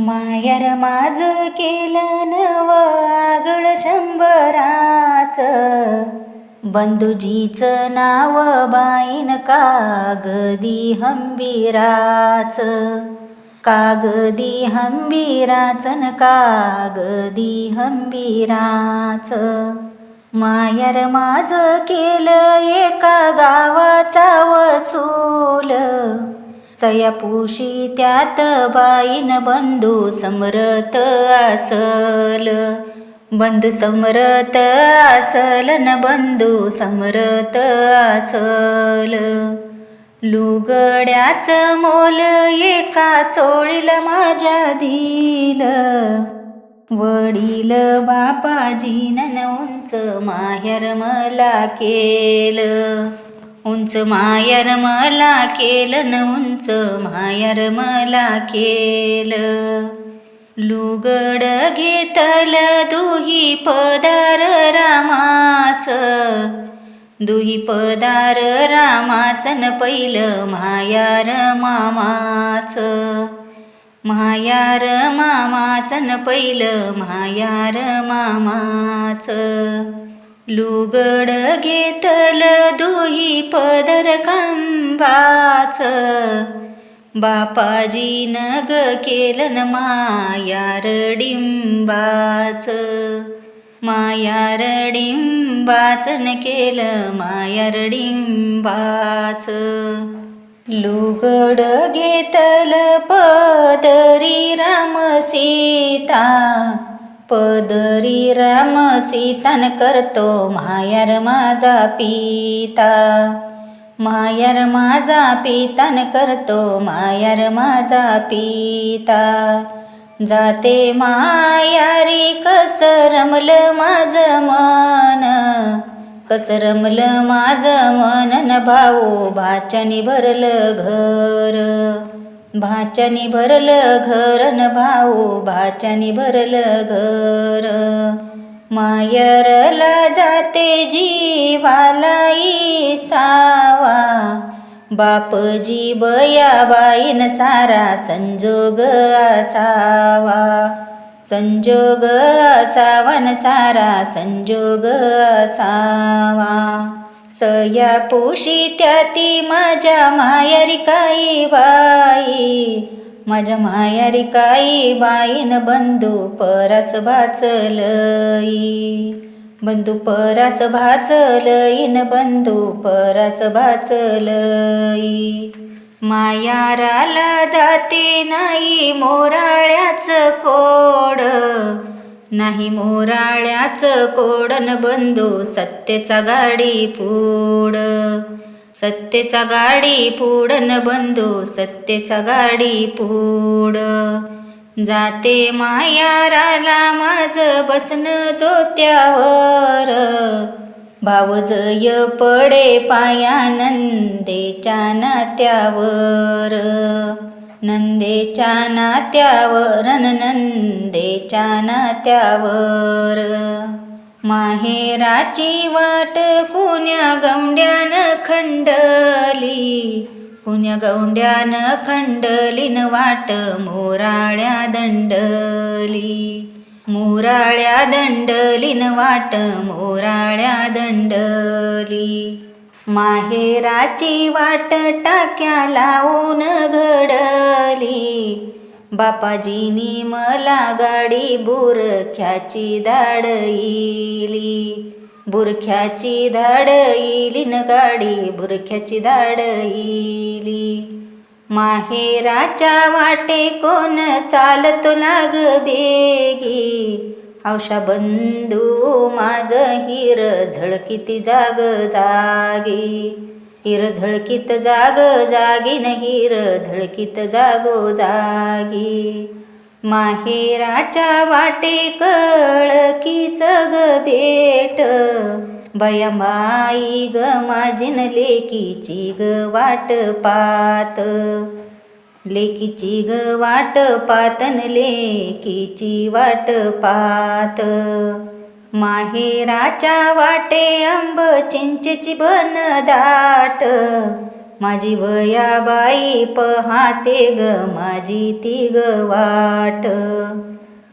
मायर माझ केलं नव आगळ शंभराच. बंधुजीचं नाव बाईन कागदी हंबीराच. कागदी हंबीराचन कागदी हंबीराच. मायर माझ केलं एका गावाचा वसूल. सयापुशी त्यात बाईन बंधू समरत असल बंधू समरत असल न बंधू समरत असल लुगड्याचं मोल एका चोळीला माझ्या दिल. वडील बापाजीनं उंच माहेर मला केलं. उंच मायर मला केलं न उंच मायर मला केलं. लुगड घेतल दुही पदार रामाच. दुही पदार रामाचन पहिलं मायार मामाच. मायार मामाचन पहिलं मायार मामाच. लुगड घेतल दुही पदर खांबाच. बापाजी नग केलन मायार डिंबाच मायार डिंबाचन केलं मायार डिंबाच लुगड घेतल पदरी राम सीता. पदरी राम सीतान करतो मायार माझा पिता. मायार माझा पितान करतो मायार माझा पिता. जाते मायारी कस रमलं माझं मन? कस रमलं माझं मन? न भाऊ भाचनी भरलं घर. भाच्यानी भरलं घर न भाऊ भाच्यानी भरलं घर. मायरला जाते जीवालाई सावा बापजी बयाबाईन सारा संजोग असावा. संजोग असावा न सारा संजोग असावा. सया पोशी त्याती माझ्या मायारी काही बाई. माझ्या मायारी काही बाईन बंधू परस भाचलई. बंधू परास भाचलईन बंधू परास भाचलई. मायाराला जाते नाही मोराळ्याच कोड. नाही मोराळ्याच कोडन बंधू सत्तेचा गाडी पूड. सत्तेचा गाडी पुढन बंधू सत्तेचा गाडी पूड. जाते मायाराला माझ बसन जोत्यावर. भावजय पडे पाया नंदेच्या नात्यावर. नंदेच्या नात्यावर नंदेच्या नात्यावर. माहेराची वाट कुण्या गौंड्यान खंडली? कुण्या गौंड्यान खंडलीन वाट मोराळ्या दंडली? मोराळ्या दंडलीन वाट मोराळ्या दंडली? माहेराची वाट टाक्या लावून घडली. बापाजीनी मला गाडी बुरख्याची धाड इली बुरख्याची धाड इली न गाडी बुरख्याची धाड इली माहेराच्या वाटे कोण चालतो लाग बेगी. हौशा बंधू माझ हिर झळकीत जाग जागी. हिर झळकीत जाग जागी न हिर झळकीत जागो जागी. माहेराच्या वाटे कळकीच ग जग भेट. बयामाई ग माझीन लेकीची ग वाट पात. लेकीची ग वाट पातन लेकीची वाट पात. माहेराच्या वाटे आंब चिंचेची बन दाट. माझी वया बाई पहाते ग माझी ती ग वाट.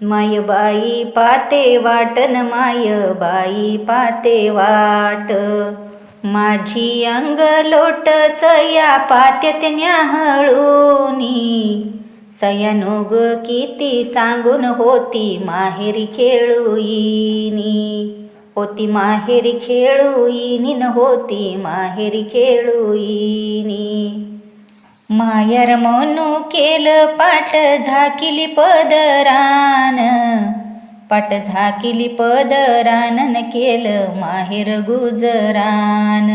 माय बाई पाते वाटन माय बाई पाते वाट. माझी अंगलोट सया पात्यात न्याहळूनी. सयानो किती सांगून होती माहेरी खेळूईनी. होती माहेरी खेळूईनी न होती माहेरी खेळूईनी. मायर म्हणू केलं पाट झाकिली पदरान. पाट झाकिली पदरान केलं माहेर गुजरान.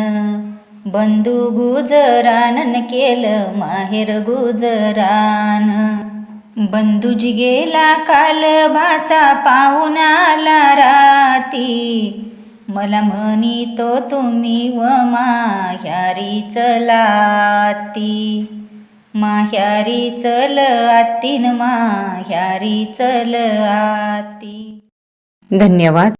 बंधू गुजरान केलं माहेर गुजरान. बंधूजी गेला काल भाचा पाहून आला राती. मला म्हणितो तुम्ही व माह्यारी चलाती माह्यारी चल आतीन माह्यारी चल आती. धन्यवाद.